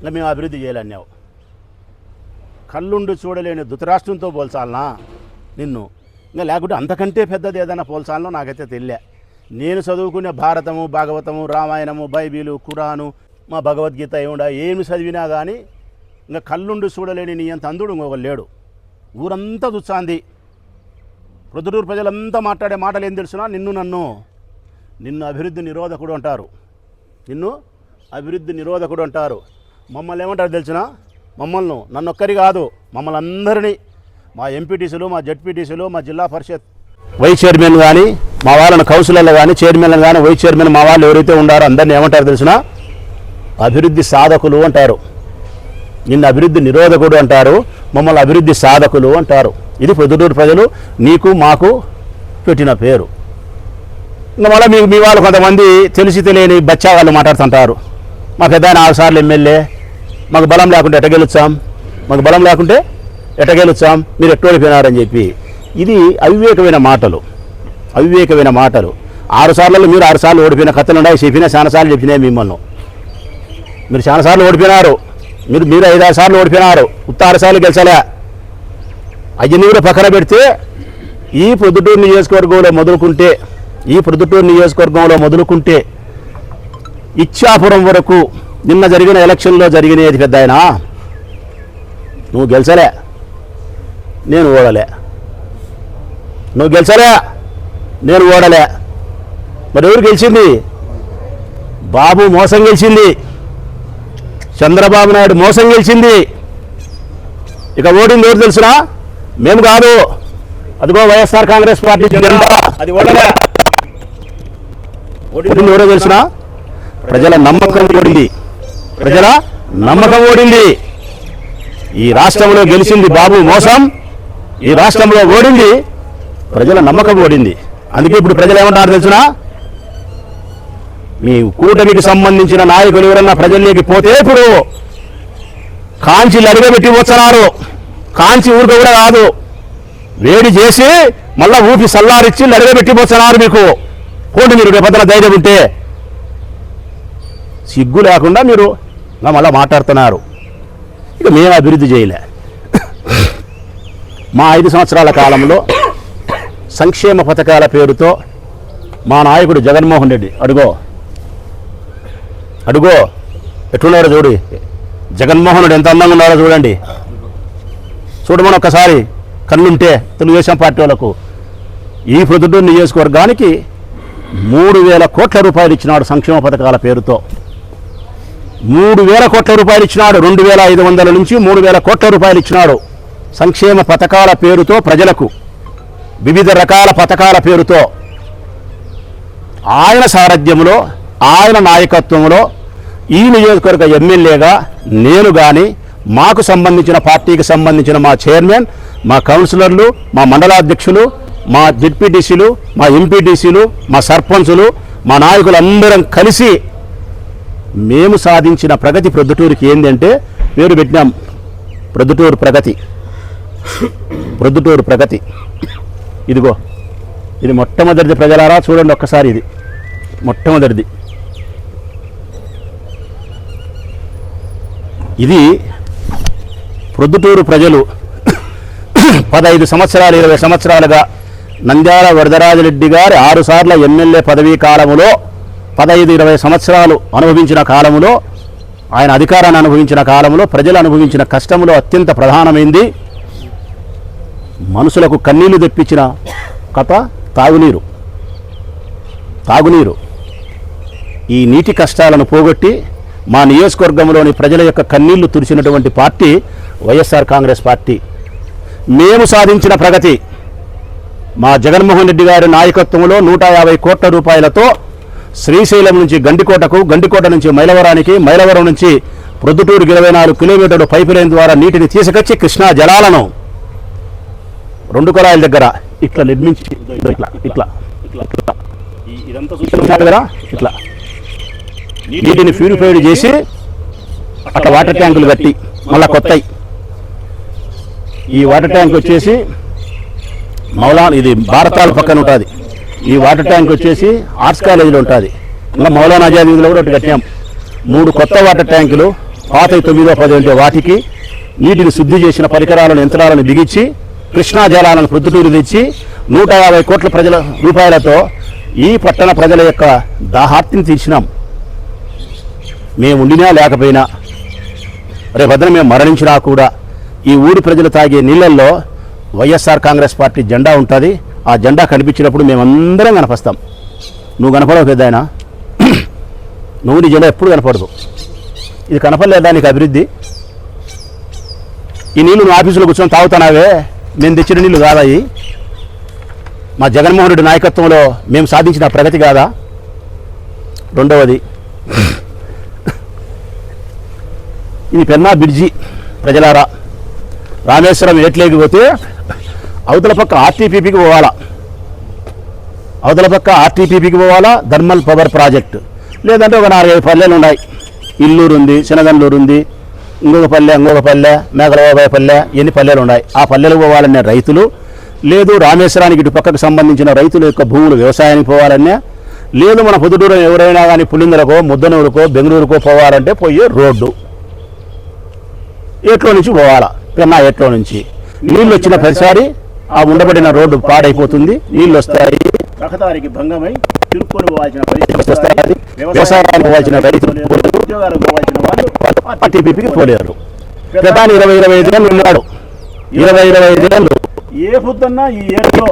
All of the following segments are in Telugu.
ఇలా మేము అభివృద్ధి చేయాలన్నావు. కళ్ళుండి చూడలేని ధృతరాష్ట్రంతో పోల్చాలనా? నిన్ను. ఇంకా లేకుంటే అంతకంటే పెద్దది ఏదైనా పోల్చాలనో నాకైతే తెలియ నేను చదువుకునే భారతము భాగవతము రామాయణము బైబిలు ఖురాను మా భగవద్గీత ఏముండా ఏమి చదివినా కానీ ఇంకా కళ్ళుండి చూడలేని నీ అంత అందుడు ఇంకొకరు లేడు. ఊరంతా దుచ్చాంది ప్రొద్దుటూరు ప్రజలంతా మాట్లాడే మాటలు ఏం తెలుసునా? నిన్ను నన్ను. నిన్ను అభివృద్ధి నిరోధకుడు అంటారు. నిన్ను అభివృద్ధి నిరోధకుడు అంటారు. మమ్మల్ని ఏమంటారు తెలిసిన? మమ్మల్ని నన్ను ఒక్కరి కాదు మమ్మల్ని అందరినీ మా ఎంపీటీసీలు మా జడ్పీటీసీలు మా జిల్లా పరిషత్. వైస్ చైర్మన్ కానీ మా వాళ్ళని కౌన్సిలర్లు కానీ చైర్మన్లు కానీ వైస్ చైర్మన్ మా వాళ్ళు ఎవరైతే ఉండారో అందరిని ఏమంటారు తెలిసిన? అభివృద్ధి సాధకులు అంటారు. నిన్ను అభివృద్ధి నిరోధకుడు అంటారు మమ్మల్ని అభివృద్ధి సాధకులు అంటారు. ఇది పొద్దుటూరు ప్రజలు నీకు మాకు పెట్టిన పేరు. ఇంకా మళ్ళీ మీకు మీ వాళ్ళు కొంతమంది తెలిసి తెలియని బచ్చా వాళ్ళు మాట్లాడుతుంటారు. మా పెద్ద ఆయన సార్లు ఎమ్మెల్యే మాకు బలం లేకుంటే ఎట్ట గెలుచాం మాకు బలం లేకుంటే ఎట్ట గెలుచాం మీరు ఎట్టోడిపోయినారని చెప్పి. ఇది అవివేకమైన మాటలు. అవివేకమైన మాటలు. ఆరుసార్లలో మీరు ఆరు సార్లు ఓడిపోయిన కథలు ఉన్నాయి. చెప్పినా చాలా సార్లు చెప్పినాయి మిమ్మల్ని. మీరు చాలా సార్లు ఓడిపోయినారు. మీరు మీరు ఐదారు సార్లు ఓడిపోయినారు. ఉత్త ఆరు సార్లు గెలిచలే. అయ్యని కూడా పక్కన పెడితే ఈ ప్రొద్దుటూరు నియోజకవర్గంలో మొదలుకుంటే ఈ ప్రొద్దుటూరు నియోజకవర్గంలో మొదలుకుంటే ఇచ్చాపురం వరకు నిన్న జరిగిన ఎలక్షన్లో జరిగినది పెద్ద ఆయన. నువ్వు గెలిచలే. నేను ఓడలే. నువ్వు గెలిచలే. నేను ఓడలే. మరి ఎవరు గెలిచింది? బాబు మోసం గెలిచింది. చంద్రబాబు నాయుడు మోసం గెలిచింది. ఇక ఓడింది ఎవరు తెలుసురా మేము కాదు. అదిగో వైఎస్ఆర్ కాంగ్రెస్ పార్టీ అది ఓడలే. ఓడింది ఎవరో తెలుసురా ప్రజల నమ్మకం ఓడింది. ప్రజల నమ్మకం ఓడింది. ఈ రాష్ట్రంలో గెలిచింది బాబు మోసం. ఈ రాష్ట్రంలో ఓడింది ప్రజల నమ్మకం ఓడింది. అందుకే ఇప్పుడు ప్రజలు ఏమంటారు తెలుసునా? మీ కూటమికి సంబంధించిన నాయకులు ఎవరన్నా ప్రజల్లోకి పోతే ఇప్పుడు కాంచి అడుగబెట్టి వచ్చన్నారు కాంచి ఊరిక కూడా కాదు. వేడి చేసి మళ్ళా ఊపి సల్లారిచ్చి అడగబెట్టి వచ్చన్నారు మీకు. పోండి మీరు రేపొద్దున ధైర్యం ఉంటే. సిగ్గు లేకుండా మీరు మళ్ళీ మాట్లాడుతున్నారు. ఇక మేము అభివృద్ధి చేయలే. మా ఐదు సంవత్సరాల కాలంలో సంక్షేమ పథకాల పేరుతో మా నాయకుడు జగన్మోహన్ రెడ్డి అడుగో. అడుగో ఎట్లున్నారో చూడు. జగన్మోహన్ రెడ్డి ఎంత అందంగా ఉన్నారో చూడండి. చూడమని ఒక్కసారి కన్నుంటే తెలుగుదేశం పార్టీ వాళ్ళకు. ఈ ప్రొద్దుడు నియోజకవర్గానికి మూడు వేల కోట్ల రూపాయలు ఇచ్చినాడు సంక్షేమ పథకాల పేరుతో. మూడు వేల కోట్ల రూపాయలు ఇచ్చినాడు. రెండు వేల ఐదు వందల నుంచి మూడు వేల కోట్ల రూపాయలు ఇచ్చినాడు. సంక్షేమ పథకాల పేరుతో ప్రజలకు వివిధ రకాల పథకాల పేరుతో ఆయన సారథ్యంలో ఆయన నాయకత్వంలో ఈ నియోజకవర్గ ఎమ్మెల్యేగా నేను కానీ మాకు సంబంధించిన పార్టీకి సంబంధించిన మా చైర్మన్ మా కౌన్సిలర్లు మా మండలాధ్యక్షులు మా జెడ్పీటీసీలు మా ఎంపీటీసీలు మా సర్పంచులు మా నాయకులందరం కలిసి మేము సాధించిన ప్రగతి ప్రొద్దుటూరుకి ఏంటంటే పేరు పెట్టినాం. ప్రొద్దుటూరు ప్రగతి. ప్రొద్దుటూరు ప్రగతి. ఇదిగో. ఇది మొట్టమొదటిది ప్రజలారా చూడండి ఒక్కసారి ఇది. మొట్టమొదటిది. ఇది ప్రొద్దుటూరు ప్రజలు పదహైదు సంవత్సరాలు ఇరవై సంవత్సరాలుగా నంద్యాల వరదరాజరెడ్డి గారి ఆరుసార్ల ఎమ్మెల్యే పదవీ కాలములో పదహైదు ఇరవై సంవత్సరాలు అనుభవించిన కాలములో ఆయన అధికారాన్ని అనుభవించిన కాలంలో ప్రజలు అనుభవించిన కష్టములో అత్యంత ప్రధానమైంది మనుషులకు కన్నీళ్ళు తెప్పించిన కథ తాగునీరు. తాగునీరు. ఈ నీటి కష్టాలను పోగొట్టి మా నియోజకవర్గంలోని ప్రజల యొక్క కన్నీళ్ళు తుడిచినటువంటి party Y S R Congress party. మేము సాధించిన ప్రగతి మా జగన్మోహన్ రెడ్డి గారి నాయకత్వంలో నూట యాభై కోట్ల రూపాయలతో శ్రీశైలం నుంచి గండికోటకు గండికోట నుంచి మైలవరానికి మైలవరం నుంచి ప్రొద్దుటూరుకి ఇరవై నాలుగు కిలోమీటర్ల పైపు లైన్ ద్వారా నీటిని తీసుకొచ్చి కృష్ణా జలాలను. రెండు కుళాయిల దగ్గర ఇట్లా నిర్మించి ఇట్లా ఇట్లా ఇట్లా ఇట్లా నీటిని ప్యూరిఫైడ్ చేసి అట్లా వాటర్ ట్యాంకులు కట్టి మళ్ళా కొత్త ఈ వాటర్ ట్యాంక్ వచ్చేసి మౌలా ఇది భారతాల పక్కన ఉంటుంది. ఈ వాటర్ ట్యాంక్ వచ్చేసి ఆర్ట్స్ కాలేజీలో ఉంటుంది. ఇంకా మౌలానా ఆజాద్ వీధిలో కూడా ఒకటి కట్టాం మూడు కొత్త వాటర్ ట్యాంకులు పాత తొమ్మిదో పది ఉంటే వాటికి నీటిని శుద్ధి చేసిన పరికరాలను యంత్రాలను బిగించి కృష్ణా జలాలను ప్రొద్దుటూరు తెచ్చి నూట యాభై కోట్ల ప్రజల రూపాయలతో ఈ పట్టణ ప్రజల యొక్క దాహార్తిని తీర్చినాం. మేము ఉండినా లేకపోయినా రేపొద్దున మేము మరణించినా కూడా ఈ ఊరి ప్రజలు తాగే నీళ్ళల్లో వైఎస్ఆర్ కాంగ్రెస్ పార్టీ జెండా ఉంటుంది. ఆ జెండా కనిపించినప్పుడు మేమందరం కనపస్తాం. నువ్వు కనపడవు పెద్ద ఆయన నువ్వు నీ జెండా ఎప్పుడు కనపడదు. ఇది కనపడలేదా నీకు అభివృద్ధి? ఈ నీళ్ళు నువ్వు ఆఫీసులో కూర్చొని తాగుతున్నావే? మేము తెచ్చిన నీళ్ళు కాదాయి మా జగన్మోహన్ రెడ్డి నాయకత్వంలో మేము సాధించిన ప్రగతి కాదా? రెండవది ఇది పెన్నా బ్రిడ్జి ప్రజలారా. రామేశ్వరం ఏట్లేకి పోతే అవతల పక్క ఆర్టీపీపీకి పోవాలా? అవతల పక్క ఆర్టీపీపీకి పోవాలా? Thermal power project. లేదంటే ఒక నాలుగైదు పల్లెలు ఉన్నాయి. ఇల్లూరు ఉంది శనగండూరు ఉంది ఇంకొక పల్లె ఇంకొక పల్లె మేకలబాబాయ్ పల్లె ఎన్ని పల్లెలు ఉన్నాయి. ఆ పల్లెలకు పోవాలనే రైతులు లేదు రామేశ్వరానికి ఇటు పక్కకు సంబంధించిన రైతుల యొక్క భూములు వ్యవసాయానికి పోవాలనే లేదు మన పొద్దుటూరు ఎవరైనా కానీ పులిందలకో ముద్దనూరుకో బెంగళూరుకో పోవాలంటే పోయే రోడ్డు. ఎట్లో నుంచి పోవాలా? పెన్నా ఎట్లో నుంచి. నీళ్ళు వచ్చిన ప్రతిసారి ఆ ఉండబడిన రోడ్డు పాడైపోతుంది నీళ్ళు వస్తాయి. రహదారికి భంగమై తిరుక్కొని పోవాల్సిన పరిస్థితి వస్తాయి. వ్యవసాయానికి పోవాల్సిన రైతులు పోలేరు, ఉద్యోగాలకు పోవాల్సిన వాళ్ళు ఆర్టీపీకి పోలేరు. ప్రధాని ఇరవై ఇరవై ఐదు ఏళ్ళు ఉన్నాడు. ఇరవై ఇరవై ఐదు ఏళ్ళు. ఏ పొద్దున్నా ఈ ఏట్లో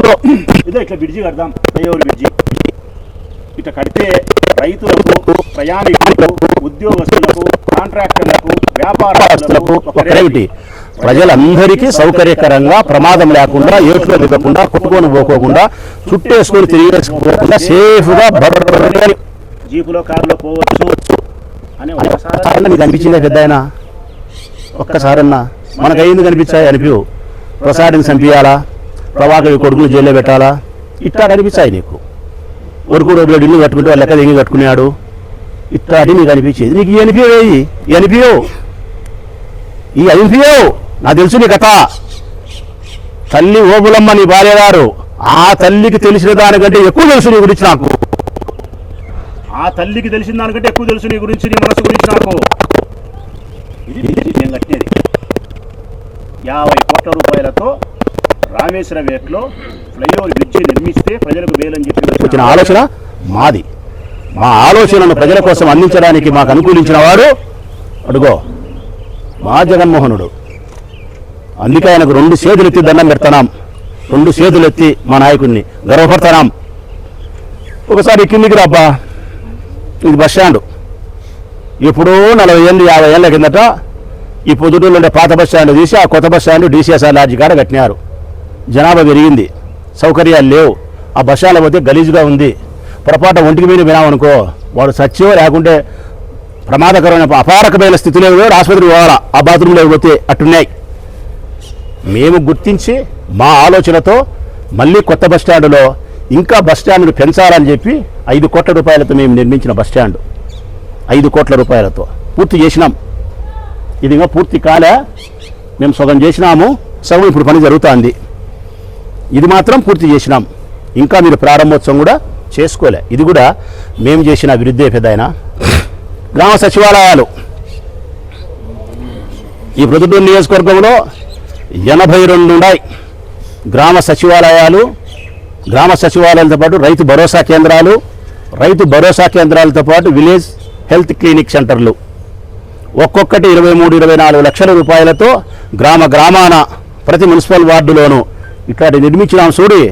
ఇదో ఇట్లా బ్రిడ్జి కడదాం. Flyover bridge. ఇట్లా కడితే రైతులకు ప్రయాణికులకు ఉద్యోగస్తులకు కాంట్రాక్టర్లకు వ్యాపారస్తులకు ఒకరేమిటి ప్రజలందరికీ సౌకర్యకరంగా ప్రమాదం లేకుండా ఏట్లో దిగకుండా కొట్టుకొని పోకోకుండా చుట్టేసుకొని తిరిగేసుకోకుండా సేఫ్గా జీపులో కారులో పోవచ్చు. అని అనిపించిందే పెద్ద ఆయన ఒక్కసారన్నా. మనకు అయింది కనిపించాయి అనిపివు. ప్రసాద్ని చంపియాలా? ప్రభాకర్ కొడుకులు జైల్లో పెట్టాలా? ఇట్లా కనిపించాయి నీకు. వరకు రోడ్లో ఇల్లు కట్టుకుంటే వాళ్ళ లెక్క దిగి కట్టుకున్నాడు. ఇట్లా అది నీకు అనిపించేది. నీకు అనిపించవు ఈ? అనిపించవు ఈ అనిపించవు నాకు తెలుసు నీ కథ. తల్లి ఓబులమ్మ నీ భార్య గారు. ఆ తల్లికి తెలిసిన దానికంటే ఎక్కువ తెలుసు నీ గురించి నాకు. ఆ తల్లికి తెలిసిన దానికంటే ఎక్కువ తెలుసు నీ గురించి నీ మనసు గురించి నాకు. ఇది నేను యాభై కోట్ల రూపాయలతో రామేశ్వర వేట్లో ఫ్లైఓవర్ బ్రిడ్జి నిర్మిస్తే ప్రజలకు మేలని చెప్పి వచ్చిన ఆలోచన మాది. మా ఆలోచనను ప్రజల కోసం అందించడానికి మాకు అనుకూలించిన వాడు అడుగో మా జగన్మోహనుడు. అందుకే ఆయనకు రెండు చేతులు ఎత్తి దండం పెడతాం రెండు చేతులు ఎత్తి మా నాయకుడిని గర్వపడతాం ఒకసారి కిందికి రాబ్బా ఇది బస్ స్టాండ్. ఎప్పుడో నలభై ఏళ్ళు యాభై ఏళ్ళ కిందట ఈ పొద్దుటూరులో ఉండే పాత బస్ స్టాండ్ తీసి ఆ కొత్త బస్ స్టాండ్ డీసీఎస్ఆర్ లాడ్జి కాడ కట్టినారు. జనాభా పెరిగింది. సౌకర్యాలు లేవు. ఆ బస్ స్టాండ్ పోతే గలీజుగా ఉంది. పొరపాటు ఒంటికి మీద వినామనుకో వాడు సత్యో లేకుంటే ప్రమాదకరమైన అపారకమైన స్థితిలో కూడా ఆసుపత్రికి పోవాలా. ఆ బాత్రూంలో పోతే అట్టున్నాయి. మేము గుర్తించి మా ఆలోచనతో మళ్ళీ కొత్త బస్ ఇంకా బస్ పెంచాలని చెప్పి ఐదు కోట్ల రూపాయలతో మేము నిర్మించిన బస్ స్టాండ్. ఐదు కోట్ల రూపాయలతో. పూర్తి చేసినాం. ఇది ఇంకా పూర్తి కాలే. మేము సగం చేసినాము. సగం ఇప్పుడు పని జరుగుతుంది. ఇది మాత్రం పూర్తి చేసినాం. ఇంకా మీరు ప్రారంభోత్సవం కూడా చేసుకోలే. ఇది కూడా మేము చేసిన అభివృద్ధి పెద్ద గ్రామ సచివాలయాలు. ఈ ప్రొద్దుటూరు నియోజకవర్గంలో ఎనభై రెండు ఉన్నాయి. గ్రామ సచివాలయాలు గ్రామ సచివాలయాలతో పాటు రైతు భరోసా కేంద్రాలు రైతు భరోసా కేంద్రాలతో పాటు విలేజ్ హెల్త్ క్లినిక్ సెంటర్లు. ఒక్కొక్కటి ఇరవై మూడు ఇరవై నాలుగు లక్షల రూపాయలతో గ్రామ గ్రామాన ప్రతి మున్సిపల్ వార్డులోనూ ఇట్లాంటి నిర్మించినాం చూడి.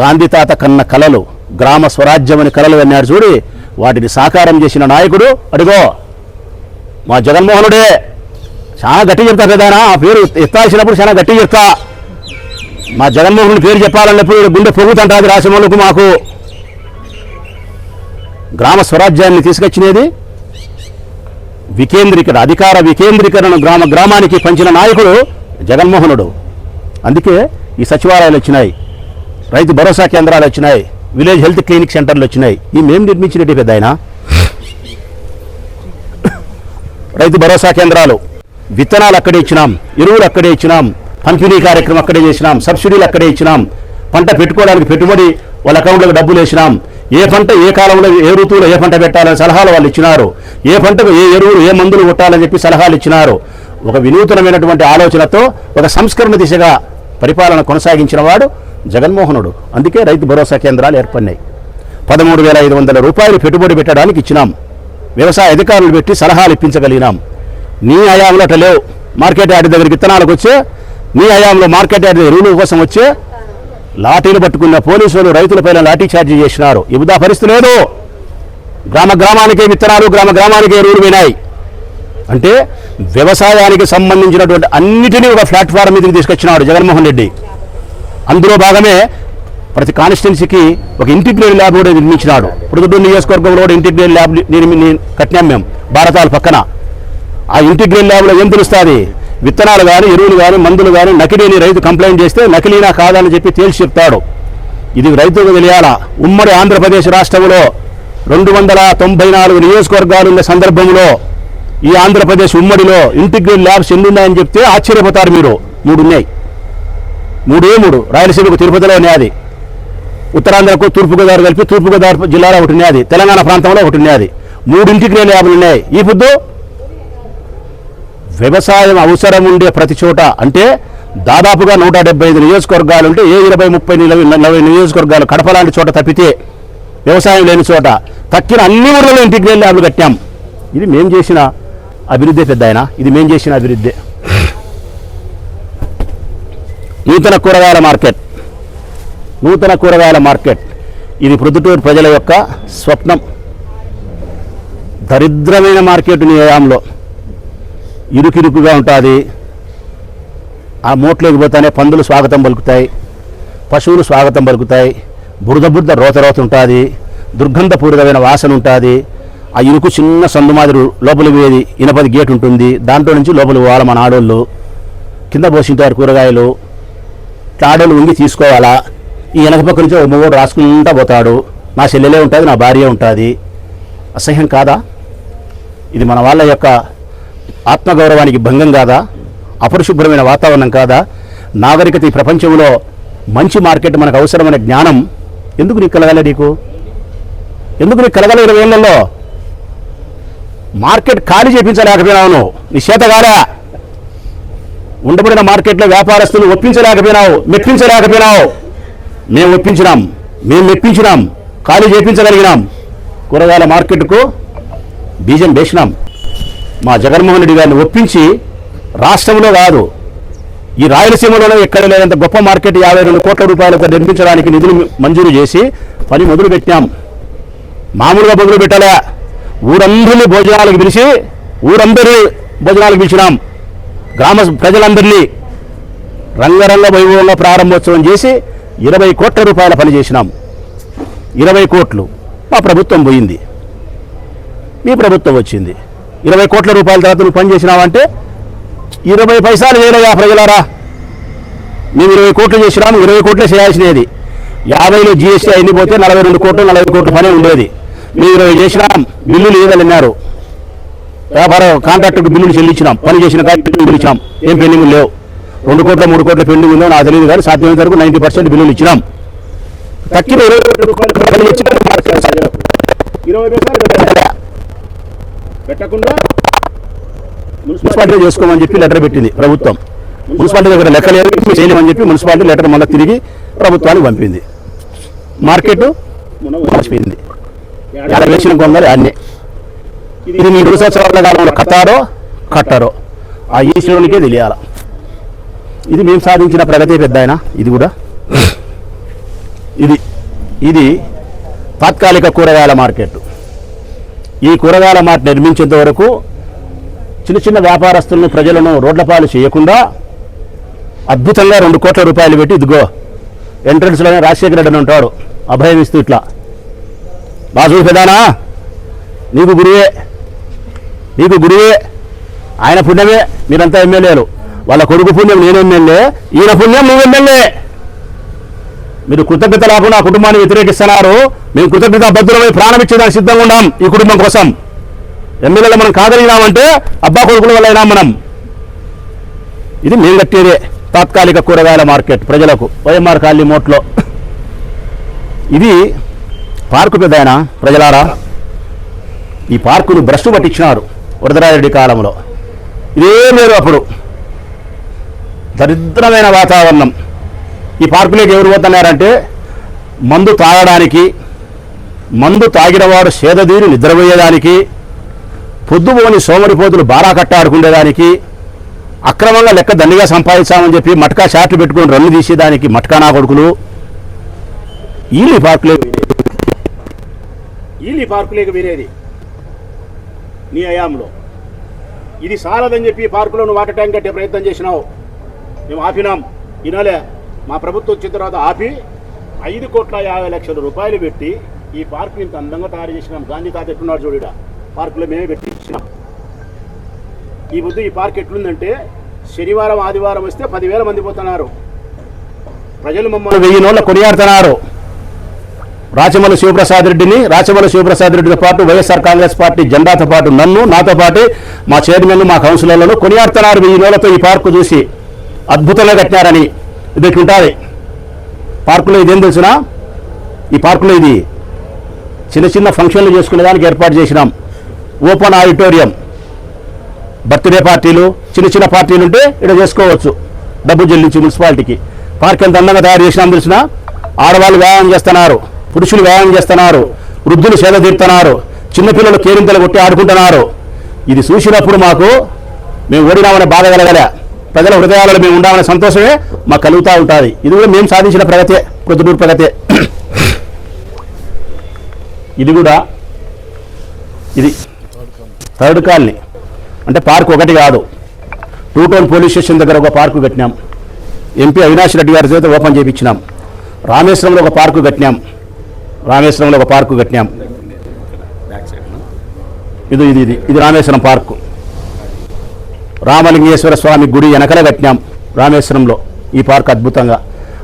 గాంధీ తాత కన్న కలలు గ్రామ స్వరాజ్యం అని కలలు అన్నాడు చూడి. వాటిని సాకారం చేసిన నాయకుడు అడిగో మా జగన్మోహనుడే. చాలా గట్టి చెప్తా కదా ఆ పేరు ఎత్తాల్సినప్పుడు చాలా గట్టి చెప్తా. మా జగన్మోహన్ పేరు చెప్పాలన్నప్పుడు గుండె పొగుతుంటుంది రాష్ట్రంలోకి మాకు. గ్రామ స్వరాజ్యాన్ని తీసుకొచ్చినది వికేంద్రీకరణ అధికార వికేంద్రీకరణ గ్రామ గ్రామానికి పంచిన నాయకుడు జగన్మోహనుడు. అందుకే ఈ సచివాలయాలు వచ్చినాయి రైతు భరోసా కేంద్రాలు వచ్చినాయి విలేజ్ హెల్త్ క్లినిక్ సెంటర్లు వచ్చినాయి. ఈ మేము నిర్మించినట్టు పెద్ద ఆయన. రైతు భరోసా కేంద్రాలు విత్తనాలు అక్కడే ఇచ్చినాం ఎరువులు అక్కడే ఇచ్చినాం పంపిణీ కార్యక్రమం అక్కడే చేసినాం సబ్సిడీలు అక్కడే ఇచ్చినాం పంట పెట్టుకోవడానికి పెట్టుబడి వాళ్ళ అకౌంట్లకు డబ్బులు వేసినాం. ఏ పంట ఏ కాలంలో ఏ ఋతువులో ఏ పంట పెట్టాలని సలహాలు వాళ్ళు ఇచ్చినారు. ఏ పంటకు ఏ ఎరువులు ఏ మందులు కొట్టాలని చెప్పి సలహాలు ఇచ్చినారు. ఒక వినూతనమైనటువంటి ఆలోచనతో ఒక సంస్కరణ దిశగా పరిపాలన కొనసాగించిన వాడు జగన్మోహనుడు. అందుకే రైతు భరోసా కేంద్రాలు ఏర్పడినాయి. పదమూడు వేల ఐదు వందల రూపాయలు పెట్టుబడి పెట్టడానికి ఇచ్చినాం. వ్యవసాయ అధికారులు పెట్టి సలహాలు ఇప్పించగలిగినాం. నీ హయాంలో అట్లా లేవు. మార్కెట్ యార్డ్ దగ్గరికి విత్తనాలకు వచ్చి నీ హయాంలో మార్కెట్ యార్డ్ ఎరువుల కోసం వచ్చి లాఠీలు పట్టుకున్న పోలీసులు రైతులపైన లాఠీ చార్జీ చేసినారు. ఇబుదా పరిస్థితి లేదు. గ్రామ గ్రామానికే విత్తనాలు గ్రామ గ్రామానికే ఎరువులు పోయినాయి. అంటే వ్యవసాయానికి సంబంధించినటువంటి అన్నిటినీ ఒక ప్లాట్ఫారం మీదకి తీసుకొచ్చినాడు జగన్మోహన్ రెడ్డి. అందులో భాగమే ప్రతి కాన్స్టిట్యున్సీకి ఒక ఇంటిగ్రేటెడ్ ల్యాబ్ కూడా నిర్మించినాడు. ప్రొద్దుటూరు నియోజకవర్గంలో కూడా ఇంటిగ్రేటెడ్ ల్యాబ్ నిర్మి కట్టినాం మేము. భారతాల పక్కన. ఆ ఇంటిగ్రేట్ ల్యాబ్లో ఏం తెలుస్తుంది? విత్తనాలు కానీ ఎరువులు కానీ మందులు కానీ నకిలీని రైతు కంప్లైంట్ చేస్తే నకిలీనా కాదని చెప్పి తేల్చి చెప్తాడు. ఇది రైతులకు తెలియాలా. ఉమ్మడి ఆంధ్రప్రదేశ్ రాష్ట్రంలో రెండు వందల తొంభై నాలుగు నియోజకవర్గాలు ఉన్న సందర్భంలో ఈ ఆంధ్రప్రదేశ్ ఉమ్మడిలో ఇంటిగ్రేట్ ల్యాబ్స్ ఎన్ని ఉన్నాయని చెప్తే ఆశ్చర్యపోతారు మీరు. మూడు ఉన్నాయి మూడే మూడు. రాయలసీమకు తిరుపతిలో ఉన్నది ఉత్తరాంధ్రకు తూర్పుగోదావరి కలిపి తూర్పుగోదావరి జిల్లాలో ఒకటి ఉన్నది తెలంగాణ ప్రాంతంలో ఒకటి ఉన్నది మూడు ఇంటిగ్రేట్ ల్యాబ్లు ఉన్నాయి. ఈ పొద్దు వ్యవసాయం అవసరం ఉండే ప్రతి చోట అంటే దాదాపుగా నూట డెబ్బై ఐదు నియోజకవర్గాలు ఉంటే ఏ ఇరవై ముప్పై నలభై నలభై నియోజకవర్గాలు కడప లాంటి చోట తప్పితే వ్యవసాయం లేని చోట తక్కిన అన్ని ఊర్లలో ఇంటిగ్రేట్ ల్యాబ్లు కట్టాం. ఇది మేం చేసిన అభివృద్ధి పెద్ద ఆయన. ఇది మేం చేసిన అభివృద్ధి. నూతన కూరగాయల మార్కెట్. నూతన కూరగాయల మార్కెట్. ఇది ప్రొద్దుటూరు ప్రజల యొక్క స్వప్నం. దరిద్రమైన మార్కెట్ నీ ఇరుకిరుకుగా ఉంటుంది. ఆ మూట్లోకి పోతానే పందులు స్వాగతం పలుకుతాయి. పశువులు స్వాగతం పలుకుతాయి. బురద బురద రోత రోత ఉంటుంది. దుర్గంధపూరితమైన వాసన ఉంటుంది. ఆ ఇరుకు చిన్న సందు మాదిరి లోపలికి పోయేది ఇనపది గేట్ ఉంటుంది. దాంట్లో నుంచి లోపలికి పోవాలి మన ఆడోళ్ళు. కింద పోసింటారు కూరగాయలు. ఇట్లా ఆడోళ్ళు ఉంగి తీసుకోవాలా? ఈ వెనక పక్క నుంచి ఒక మూడు రాసుకుంటా పోతాడు. నా చెల్లెలే ఉంటుంది నా భార్య ఉంటుంది. అసహ్యం కాదా? ఇది మన వాళ్ళ యొక్క ఆత్మగౌరవానికి భంగం కాదా? అపరిశుభ్రమైన వాతావరణం కాదా? నాగరికత ఈ ప్రపంచంలో మంచి మార్కెట్ మనకు అవసరమైన జ్ఞానం ఎందుకు నీకు కలగాలి నీకు? ఎందుకు నీకు కలగాలి ఇరవై ఏళ్ళలో మార్కెట్ ఖాళీ చేపించలేకపోయినావు నువ్వు నీ చేతగారా ఉండబడిన మార్కెట్లో వ్యాపారస్తులు ఒప్పించలేకపోయినావు మెప్పించలేకపోయినావు. మేము ఒప్పించినాం మేము మెప్పించినాం ఖాళీ చేపించగలిగినాం కూరగాయల మార్కెట్కు బీజం వేసినాం. మా జగన్మోహన్ రెడ్డి గారిని ఒప్పించి రాష్ట్రంలో కాదు ఈ రాయలసీమలోనే ఎక్కడ లేనంత గొప్ప మార్కెట్ యాభై రెండు కోట్ల రూపాయలకు నిర్మించడానికి నిధులు మంజూరు చేసి పని మొదలు పెట్టాం మామూలుగా మొదలు పెట్టలే. ఊరందరినీ భోజనాలకు పిలిచి ఊరందరి భోజనాలకు పిలిచినాం. గ్రామ ప్రజలందరినీ రంగరంగ వైభవంగా ప్రారంభోత్సవం చేసి ఇరవై కోట్ల రూపాయల పని చేసినాం. ఇరవై కోట్లు. మా ప్రభుత్వం పోయింది. మీ ప్రభుత్వం వచ్చింది. ఇరవై కోట్ల రూపాయల తర్వాత నువ్వు పని చేసినావంటే ఇరవై పైసలు వేలయ్యా ప్రజలారా. మేము ఇరవై కోట్లు చేసినాము ఇరవై కోట్లే చేయాల్సినది. యాభైలో జిఎస్టీ అయింది పోతే నలభై రెండు కోట్లు నలభై కోట్ల పని ఉండేది. మేము ఇరవై చేసినాం బిల్లులు ఇవ్వాలన్నారు వ్యాపార కాంట్రాక్టర్కి బిల్లులు చెల్లించినాం. పని చేసిన కానీ బిల్లులు ఇచ్చినాం. ఏం పెండింగ్ లేవు. రెండు కోట్ల మూడు కోట్ల పెండింగ్ ఉందో నాకు తెలియదు కానీ సాధ్యమైన వరకు నైంటీ పర్సెంట్ బిల్లులు ఇచ్చినాం. తక్కిన ఇరవై ఇరవై పైసలు పెట్టకుండా మున్సిపాలిటీ చేసుకోమని చెప్పి లెటర్ పెట్టింది ప్రభుత్వం. మున్సిపాలిటీ దగ్గర లెక్క లేదు చేయలేమని చెప్పి మున్సిపాలిటీ లెటర్ మళ్ళీ తిరిగి ప్రభుత్వానికి పంపింది. మార్కెట్ మర్చిపోయింది. ఎలా వేసిన కొందరు అన్నీ ఇది మీ రెండు సంవత్సరాల కాలంలో కట్టారో కట్టారో? ఆ ఈశ్వరునికే తెలియాల. ఇది మేము సాధించిన ప్రగతి పెద్ద ఆయన ఇది కూడా. ఇది ఇది తాత్కాలిక కూరగాయల మార్కెట్. ఈ కూరగాయల మార్ట్ నిర్మించేంత వరకు చిన్న చిన్న వ్యాపారస్తులను ప్రజలను రోడ్ల పాలు చేయకుండా అద్భుతంగా రెండు కోట్ల రూపాయలు పెట్టి ఇదిగో ఎంట్రన్స్లోనే రాజశేఖర రెడ్డి అని ఉంటాడు. అభయం ఇస్తూ ఇట్లా. బాజు పెదానా? నీకు గురువే. నీకు గురువే. ఆయన పుణ్యమే. మీరంతా ఎమ్మెల్యేలు. వాళ్ళ కొడుకు పుణ్యం నేను ఎమ్మెల్యే. ఈయన పుణ్యం నువ్వు ఎమ్మెల్యే. మీరు కృతజ్ఞత లేకుండా కుటుంబాన్ని వ్యతిరేకిస్తున్నారు. మేము కృతజ్ఞత బద్దులమై ప్రాణం ఇచ్చేదానికి సిద్ధంగా ఉన్నాం ఈ కుటుంబం కోసం. ఎమ్మెల్యేలు మనం కాదలిగినామంటే అబ్బా కొడుకుల వల్ల అయినా మనం. ఇది మేము కట్టేదే తాత్కాలిక కూరగాయల మార్కెట్ ప్రజలకు వైఎంఆర్ కాలనీ మోట్లో. ఇది పార్కు పెద్ద ప్రజలారా. ఈ పార్కును భ్రష్టు పట్టించినారు వరదరారెడ్డి కాలంలో. ఇదేం లేదు అప్పుడు. దరిద్రమైన వాతావరణం. ఈ పార్కులోకి ఎవరు పోతున్నారంటే మందు తాగడానికి మందు తాగినవాడు సేదదీరి నిద్రపోయేదానికి పొద్దుపోని సోమరిపోతులు బారా కట్టాడుకునేదానికి అక్రమంగా లెక్క దండిగా సంపాదించామని చెప్పి మట్కా షాట్లు పెట్టుకొని రన్ను తీసేదానికి మట్కా నా కొడుకులు. వీళ్ళు పార్కులే ఈలీ ఈ పార్కులేకి వీరేది నీ అయాంలో ఇది సాలదని చెప్పి పార్కులో నువ్వు వాటర్ ట్యాంక్ కట్టే ప్రయత్నం చేసినావు. మేము ఆపినాం. ఈనాలే మా ప్రభుత్వం వచ్చిన తర్వాత ఆపి ఐదు కోట్ల యాభై లక్షల రూపాయలు పెట్టి ఈ పార్క్ ఇంత అందంగా తయారు చేసినాం. గాంధీ తాత ఎట్టున్నాడు చూడ పార్కులో మేమే పెట్టి ఇచ్చినాం ఈ పొద్దు ఈ పార్క్ ఎట్లుందంటే శనివారం ఆదివారం వస్తే పదివేల మంది పోతున్నారు. ప్రజలు మమ్మల్ని వెయ్యి నోళ్ళ కొనియాడుతున్నారు. రాచమల్లి శివప్రసాద్ రెడ్డిని రాచమల్లి శివప్రసాద్ రెడ్డితో పాటు వైఎస్ఆర్ కాంగ్రెస్ పార్టీ జెండాతో పాటు నన్ను నాతో పాటు మా చైర్మన్ మా కౌన్సిలర్లను కొనియాడుతున్నారు. వెయ్యి నోళ్ళతో ఈ పార్కు చూసి అద్భుతంగా కట్టినారని ఇది ఉంటుంది పార్కులో ఇదేం తెలిసినా? ఈ పార్కులో ఇది చిన్న చిన్న ఫంక్షన్లు చేసుకునే దానికి ఏర్పాటు చేసినాం. ఓపెన్ ఆడిటోరియం బర్త్డే పార్టీలు చిన్న చిన్న పార్టీలు ఉంటే ఇక్కడ చేసుకోవచ్చు. డబ్బు చెల్లించి మున్సిపాలిటీకి. పార్క్ ఎంత అందంగా తయారు చేసినాం తెలిసిన? ఆడవాళ్ళు వ్యాయామం చేస్తున్నారు పురుషులు వ్యాయామం చేస్తున్నారు వృద్ధులు సేద తీరుతున్నారు చిన్నపిల్లలు కేరింతలు కొట్టి ఆడుకుంటున్నారు. ఇది చూసినప్పుడు మాకు మేము ఓడినామనే బాధ కలగలే. ప్రజల హృదయాలలో మేము ఉండామనే సంతోషమే మాకు కలుగుతూ ఉంటుంది. ఇది కూడా మేము సాధించిన ప్రగతే ప్రొద్దుటూరు ప్రగతే. ఇది కూడా ఇది థర్డ్ కాలనీ. అంటే పార్క్ ఒకటి కాదు. టూ టౌన్ పోలీస్ స్టేషన్ దగ్గర ఒక పార్కు కట్టినాం. ఎంపీ అవినాష్ రెడ్డి గారి చేత ఓపెన్ చేయించినాం. రామేశ్వరంలో ఒక పార్కు కట్టినాం. రామేశ్వరంలో ఒక పార్కు కట్టినాం. ఇది ఇది ఇది ఇది రామేశ్వరం పార్కు. రామలింగేశ్వర స్వామి గుడి వెనకల కట్టినాం రామేశ్వరంలో ఈ పార్క్ అద్భుతంగా.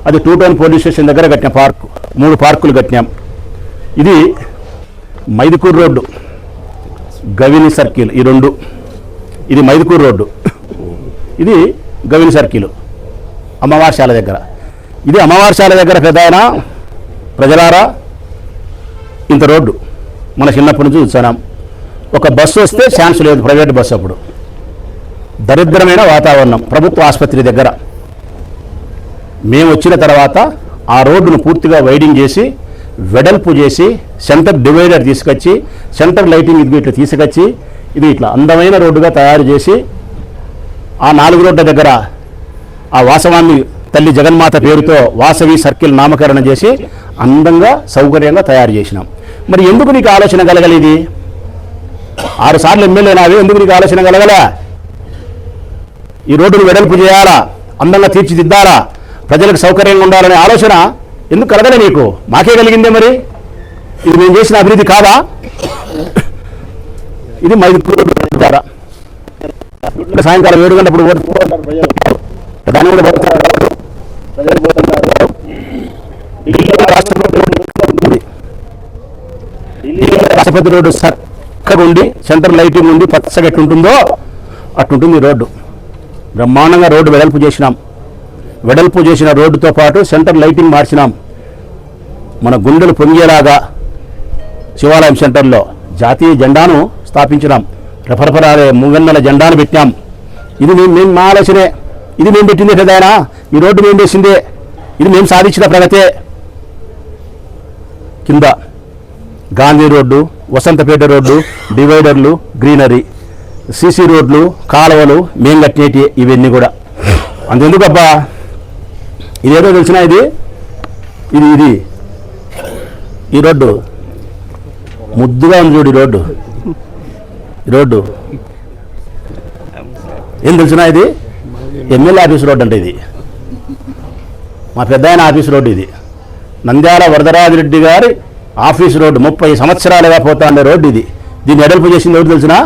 అది టూ టౌన్ పోలీస్ స్టేషన్ దగ్గర కట్టిన పార్క్. మూడు పార్కులు కట్టినాం. ఇది మైదుకూరు రోడ్డు. గవిని సర్కిల్ ఈ రెండు. ఇది మైదుకూరు రోడ్డు. ఇది గవిని సర్కిల్. అమ్మవారిశాల దగ్గర. ఇది అమ్మవారిశాల దగ్గర పెద్ద ప్రజలారా ఇంత రోడ్డు. మన చిన్నప్పటి నుంచి చూసాం ఒక బస్సు వస్తే ఛాన్స్ లేదు ప్రైవేట్ బస్సు అప్పుడు. దరిద్రమైన వాతావరణం ప్రభుత్వ ఆసుపత్రి దగ్గర. మేము వచ్చిన తర్వాత ఆ రోడ్డును పూర్తిగా వైడింగ్ చేసి వెడల్పు చేసి సెంటర్ డివైడర్ తీసుకొచ్చి సెంటర్ లైటింగ్ ఇది ఇట్లా తీసుకొచ్చి ఇది ఇట్లా అందమైన రోడ్డుగా తయారు చేసి ఆ నాలుగు రోడ్ల దగ్గర ఆ వాసవాన్ని తల్లి జగన్మాత పేరుతో వాసవి సర్కిల్ నామకరణం చేసి అందంగా సౌకర్యంగా తయారు చేసినాం. మరి ఎందుకు నీకు ఆలోచన కలగలేదు ఆరు సార్లు ఎమ్మెల్యే నావే ఎందుకు నీకు ఆలోచన కలగలే? ఈ రోడ్డును వెడల్పు చేయాలా? అందంగా తీర్చిదిద్దాలా? ప్రజలకు సౌకర్యంగా ఉండాలనే ఆలోచన ఎందుకు కలగలే నీకు? మాకే కలిగిందే మరి? ఇది మేము చేసిన అభివృద్ధి కాదా? ఇది మైదుకూరు సాయంకాలం ఏడు గంటప్పుడు దాన్ని కూడా రాష్ట్రపతి రోడ్డు చక్కగా ఉండి సెంటర్ లైటింగ్ ఉండి పచ్చగా ఎట్లుంటుందో అట్లుంటుంది ఈ రోడ్డు. బ్రహ్మాండంగా రోడ్డు వెడల్పు చేసినాం. వెడల్పు చేసిన రోడ్డుతో పాటు సెంటర్ లైటింగ్ మార్చినాం. మన గుండెలు పొంగేలాగా శివాలయం సెంటర్లో జాతీయ జెండాను స్థాపించినాం. రెపరెపరాడే మూవెన్నెల జెండాను పెట్టాం ఇది మేము మేము మా ఆలోచనే. ఇది మేము పెట్టిందే పెదాయనా ఈ రోడ్డు మేము వేసిందే. ఇది మేము సాధించిన ప్రగతే. కింద గాంధీ రోడ్డు వసంతపేట రోడ్డు డివైడర్లు గ్రీనరీ. సీసీ రోడ్లు కాలువలు మేం కట్టినేటి ఇవన్నీ కూడా. అంతెందుకబ్బా ఇదేదో తెలిసిన ఇది? ఇది ఇది. ఈ రోడ్డు. ముద్దుగా ఉంది చూడు ఈ రోడ్డు. ఈ రోడ్డు. ఏం తెలిసిన ఇది? ఎమ్మెల్యే ఆఫీస్ రోడ్డు అంటే ఇది. మా పెద్ద ఆయన ఆఫీస్ రోడ్డు ఇది. నంద్యాల వరదరాజిరెడ్డి గారి ఆఫీస్ రోడ్డు ముప్పై సంవత్సరాలుగా పోతా ఉండే రోడ్డు ఇది. దీన్ని ఎడల్పు చేసింది ఎవరు తెలిసినా?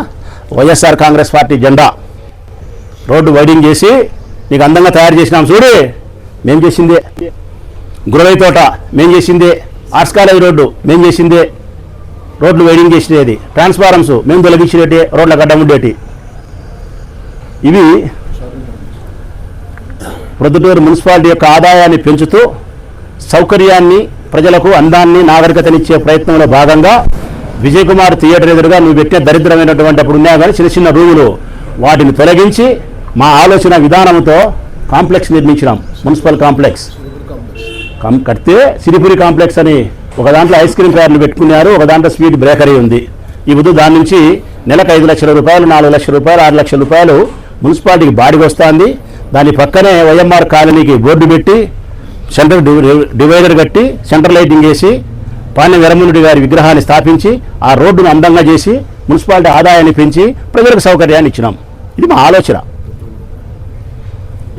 Y S R Congress party జెండా. రోడ్డు వైడింగ్ చేసి నీకు అందంగా తయారు చేసినాం చూడు. మేం చేసిందే. గురవై తోట మేం చేసిందే. ఆర్ట్స్ కాలేజ్ రోడ్డు మేం చేసిందే. రోడ్లు వైడింగ్ చేసినది. ట్రాన్స్ఫారమ్స్ మేము తొలగించినట్టే. రోడ్ల గడ్డ ఉండేటి. ఇవి ప్రొద్దుటూరు మున్సిపాలిటీ యొక్క ఆదాయాన్ని పెంచుతూ సౌకర్యాన్ని ప్రజలకు అందాన్ని నాగరికతనిచ్చే ప్రయత్నంలో భాగంగా విజయ్ కుమార్ థియేటర్ ఎదురుగా నువ్వు పెట్టిన దరిద్రమైనటువంటి అప్పుడు ఉన్నా కానీ చిన్న చిన్న రూములు. వాటిని తొలగించి మా ఆలోచన విధానంతో కాంప్లెక్స్ నిర్మించినాం. Municipal complex. కడితే సిరిపురి కాంప్లెక్స్ అని ఒక దాంట్లో ఐస్ క్రీమ్ కార్లు పెట్టుకున్నారు. ఒక దాంట్లో స్వీట్ బేకరీ ఉంది. ఈ బుద్ధు దాని నుంచి నెలకు ఐదు లక్షల రూపాయలు నాలుగు లక్షల రూపాయలు ఆరు లక్షల రూపాయలు మున్సిపాలిటీకి బాడికి వస్తుంది. దాని పక్కనే వైఎంఆర్ కాలనీకి బోర్డు పెట్టి సెంటర్ డివైడర్ కట్టి సెంటర్ లైటింగ్ వేసి పాణ్య వీరమునుడి గారి విగ్రహాన్ని స్థాపించి ఆ రోడ్డును అందంగా చేసి మున్సిపాలిటీ ఆదాయాన్ని పెంచి ప్రజలకు సౌకర్యాన్ని ఇచ్చినాం. ఇది మా ఆలోచన.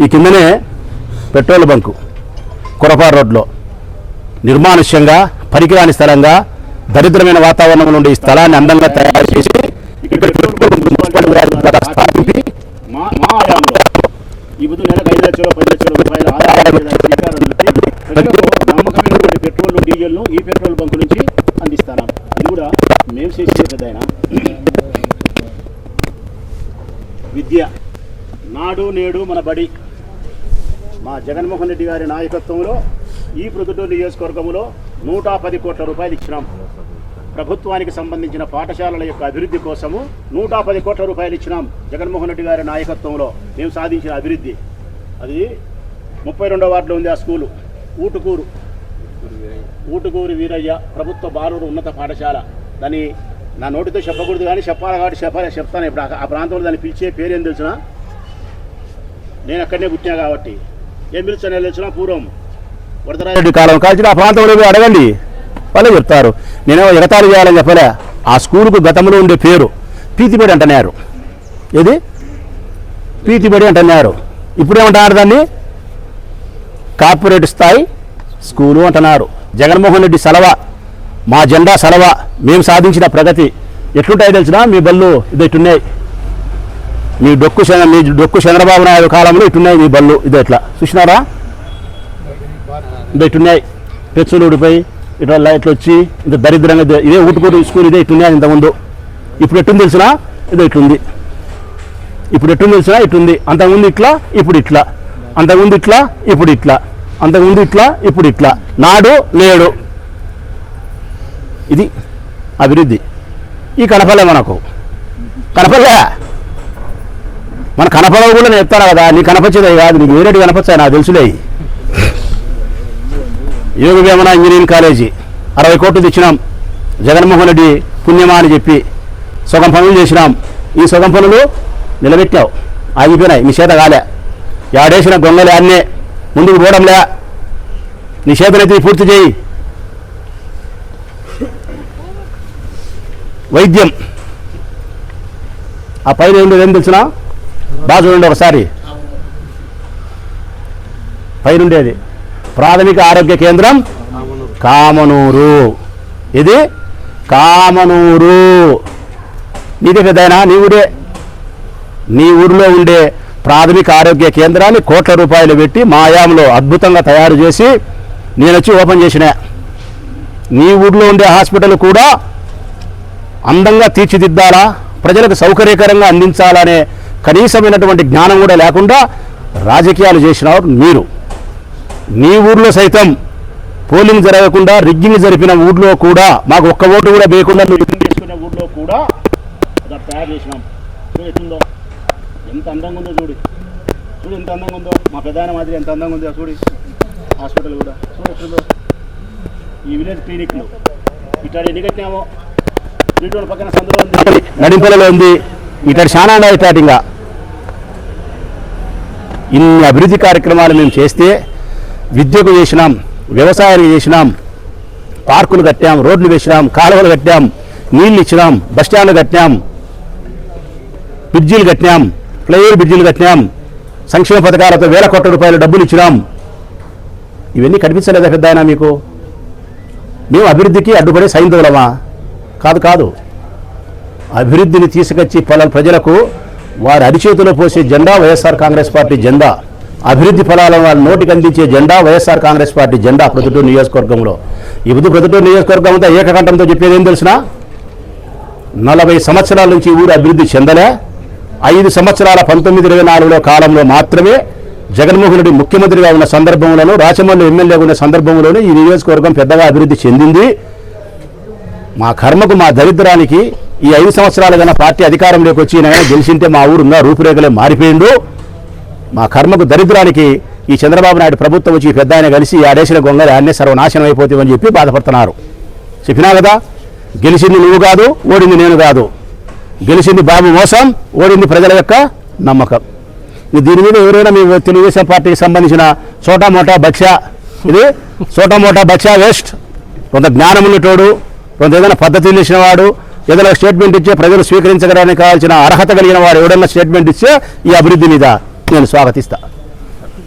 ఈ కిందనే పెట్రోల్ బంకు కురపారు రోడ్లో నిర్మానుష్యంగా పనికిరాని స్థలంగా దరిద్రమైన వాతావరణం నుండి ఈ స్థలాన్ని అందంగా తయారు చేసి ఇక్కడ పెట్రోల్ బంక్ మున్సిపల్ వారి ద్వారా స్థాపించి మా మా ఆయామంలో ఈ బుద్ధు నెలకు ఐదు లక్షల పది లక్షల రూపాయల ఆదాయం మీద శ్రీకారం చుట్టి ప్రజలకు నమ్మకమైనటువంటి పెట్రోల్ డీజిల్ను ఈ పెట్రోల్ బంకు నుంచి అందిస్తాను ఇది కూడా మేము చేసే పెద్ద విద్య నాడు నేడు మన బడి. మా జగన్మోహన్ రెడ్డి గారి నాయకత్వంలో ఈ ప్రొద్దుటూరు నియోజకవర్గంలో నూట పది కోట్ల రూపాయలు ఇచ్చినాం. ప్రభుత్వానికి సంబంధించిన పాఠశాలల యొక్క అభివృద్ధి కోసము నూట పది కోట్ల రూపాయలు ఇచ్చినాం జగన్మోహన్ రెడ్డి గారి నాయకత్వంలో. మేము సాధించిన అభివృద్ధి. అది ముప్పై రెండో వార్డులో ఉంది ఆ స్కూలు. ఊటుకూరు. ఊటుకూరు వీరయ్య ప్రభుత్వ బాలుడు ఉన్నత పాఠశాల. దాన్ని నా నోటితో చెప్పకూడదు కానీ చెప్పాలి కాబట్టి చెప్పాలి చెప్తాను. ఇప్పుడు ఆ- ఆ ప్రాంతంలో దాన్ని పిలిచే పేరేం తెలిసినా? నేను అక్కడనే పుట్టినా కాబట్టి ఏం పిలుస్తానో తెలిసిన? పూర్వం వరదరాజరెడ్డి కాలం కాల్చిన ఆ ప్రాంతంలో అడగండి. వాళ్ళే చెప్తారు. నేనేమో ఎగతాళి చేయాలని చెప్పలే. ఆ స్కూలుకు గతంలో ఉండే పేరు పీతిబడి అంటున్నారు. ఏది? పీతిబడి అంటున్నారు. ఇప్పుడేమంటున్నారు దాన్ని? కార్పొరేట్ స్థాయి స్కూలు అంటున్నారు. జగన్మోహన్ రెడ్డి సెలవ మా జెండా సెలవ మేము సాధించిన ప్రగతి ఎట్లుంటాయి తెలిసినా? మీ బళ్ళు ఇది ఇట్టున్నాయి మీ డొక్కు చంద్ర మీ డొక్కు చంద్రబాబు నాయుడు కాలంలో ఇటున్నాయి మీ బళ్ళు. ఇది ఎట్లా? చూసినారా? ఇది ఇటున్నాయి. పెచ్చులు ఊడిపోయి ఇట్లా ఇట్లా వచ్చి ఇంత దరిద్రంగా ఇదే- ఊటుకూరు స్కూల్ ఇదే ఇట్టున్నాయి ఇంతకుముందు. ఇప్పుడు ఎట్టుంది తెలిసినా? ఇదే ఇట్లుంది. ఇప్పుడు ఎట్టుంది తెలిసినా? ఇట్టుంది అంతకుముందు ఇట్లా ఇప్పుడు ఇట్లా. అంతకుముందు ఇట్లా ఇప్పుడు ఇట్లా. అంతకుముందు ఇట్లా ఇప్పుడు ఇట్లా. నాడు నేడు. ఇది అభివృద్ధి. ఈ కనపలే మనకు. కనపలే మన కనపడవు కూడా నేను చెప్తాను కదా నీ కనపచ్చేదే కాదు నీకు వేరేటి కనపచ్చాయి నాకు తెలుసులే. యోగ వేమన ఇంజనీరింగ్ కాలేజీ అరవై కోట్లు తెచ్చినాం. జగన్మోహన్ రెడ్డి పుణ్యమా అని చెప్పి సగం పనులు చేసినాం. ఈ సగం పనులు నిలబెట్టావు. ఆగిపోయినాయి. నీ చేత కాలే. యాడేసిన గొంగలే అన్నే. ముందుకు పోవడంలే. నీ పూర్తి చేయి. వైద్యం. ఆ పైన ఏం లేదు తెలిసినా? బాగా చూడండి ఒకసారి. పైన ఉండేది ప్రాథమిక ఆరోగ్య కేంద్రం కామనూరు. ఇది కామనూరు. నీదే పెద్దయినా? నీ ఊరే? నీ ఊరిలో ఉండే ప్రాథమిక ఆరోగ్య కేంద్రాన్ని కోట్ల రూపాయలు పెట్టి మాయాంలో అద్భుతంగా తయారు చేసి నేను వచ్చి ఓపెన్ చేసిన. నీ ఊర్లో ఉండే హాస్పిటల్ కూడా అందంగా తీర్చిదిద్దాలా? ప్రజలకు సౌకర్యకరంగా అందించాలనే కనీసమైనటువంటి జ్ఞానం కూడా లేకుండా రాజకీయాలు చేసినవారు మీరు. మీ ఊర్లో సైతం పోలింగ్ జరగకుండా రిగ్గింగ్ జరిపిన ఊర్లో కూడా మాకు ఒక్క ఓటు కూడా వేయకుండా మీరు రిగ్గింగ్ ఊర్లో కూడా తయారు చేసినాం. చూడు ఎట్లుందో. ఎంత అందంగా ఉందో చూడు. చూడు ఎంత అందంగా ఉందో. మా ప్రధాన మాదిరి ఎంత అందంగా ఉందో చూడు. హాస్పిటల్ కూడా. చూడు ఎట్లుందో. ఈ విలేజ్ క్లినిక్లు. ఇట్లా ఎన్ని కట్టినామో. పక్కన సందులో ఉంది. నడింపలలో ఉంది. ఇటు చాలా ఇటాటి ఇంకా ఇన్ని అభివృద్ధి కార్యక్రమాలు మేము చేస్తే విద్యకు చేసినాం వ్యవసాయానికి చేసినాం పార్కులు కట్టాం రోడ్లు వేసినాం కాలువలు కట్టాం నీళ్ళు ఇచ్చినాం బస్ స్టాండ్లు కట్టాం బ్రిడ్జీలు కట్టినాం ఫ్లైఓవర్ బ్రిడ్జీలు కట్టినాం సంక్షేమ పథకాలతో వేల కోట్ల రూపాయలు డబ్బులు ఇచ్చినాం. ఇవన్నీ కనిపించలేదా పెద్ద ఆయన మీకు? మేము అభివృద్ధికి అడ్డుపడే సైంధవులమా కాదు కాదు. అభివృద్ధిని తీసుకొచ్చి పలు ప్రజలకు వారి అరిచేతిలో పోసే జెండా వైఎస్ఆర్ కాంగ్రెస్ పార్టీ జెండా. అభివృద్ధి ఫలాలను వాళ్ళ నోటికి అందించే జెండా వైఎస్ఆర్ కాంగ్రెస్ పార్టీ జెండా ప్రొద్దుటూరు నియోజకవర్గంలో. ఇప్పుడు ప్రొద్దుటూరు నియోజకవర్గం అంతా ఏకకంఠంతో చెప్పేది ఏం తెలిసిన? నలభై సంవత్సరాల నుంచి ఊరు అభివృద్ధి చెందలే. ఐదు సంవత్సరాల పంతొమ్మిది ఇరవై నాలుగులో కాలంలో మాత్రమే జగన్మోహన్ రెడ్డి ముఖ్యమంత్రిగా ఉన్న సందర్భంలోనూ రాచమల్లి ఎమ్మెల్యేగా ఉన్న సందర్భంలోనూ ఈ నియోజకవర్గం పెద్దగా అభివృద్ధి చెందింది. మా కర్మకు మా దరిద్రానికి ఈ ఐదు సంవత్సరాలు కన్నా పార్టీ అధికారంలోకి వచ్చి ఈయన గెలిచింటే మా ఊరున్న రూపురేఖలే మారిపోయిండు. మా కర్మకు దరిద్రానికి ఈ చంద్రబాబు నాయుడు ప్రభుత్వం వచ్చి ఈ పెద్ద ఆయన కలిసి ఆడేసిన గొంగలి ఆడనే సర్వనాశనం అయిపోతామని చెప్పి బాధపడుతున్నారు. చెప్పినా కదా గెలిచింది నువ్వు కాదు ఓడింది నేను కాదు. గెలిచింది బాబు మోసం ఓడింది ప్రజల యొక్క నమ్మకం. ఇది దీని మీద ఎవరైనా మీ తెలుగుదేశం పార్టీకి సంబంధించిన చోటా మోటా బక్ష ఇది చోటా మోటా బక్ష వేస్ట్. కొంత జ్ఞానం ఉన్నటోడు కొంత ఏదైనా పద్ధతి తెలిసినవాడు ఏదైనా స్టేట్మెంట్ ఇచ్చే ప్రజలు స్వీకరించడానికి కావాల్సిన అర్హత కలిగిన వారు ఎవడన్నా స్టేట్మెంట్ ఇస్తే ఈ అభివృద్ధి మీద నేను స్వాగతిస్తా.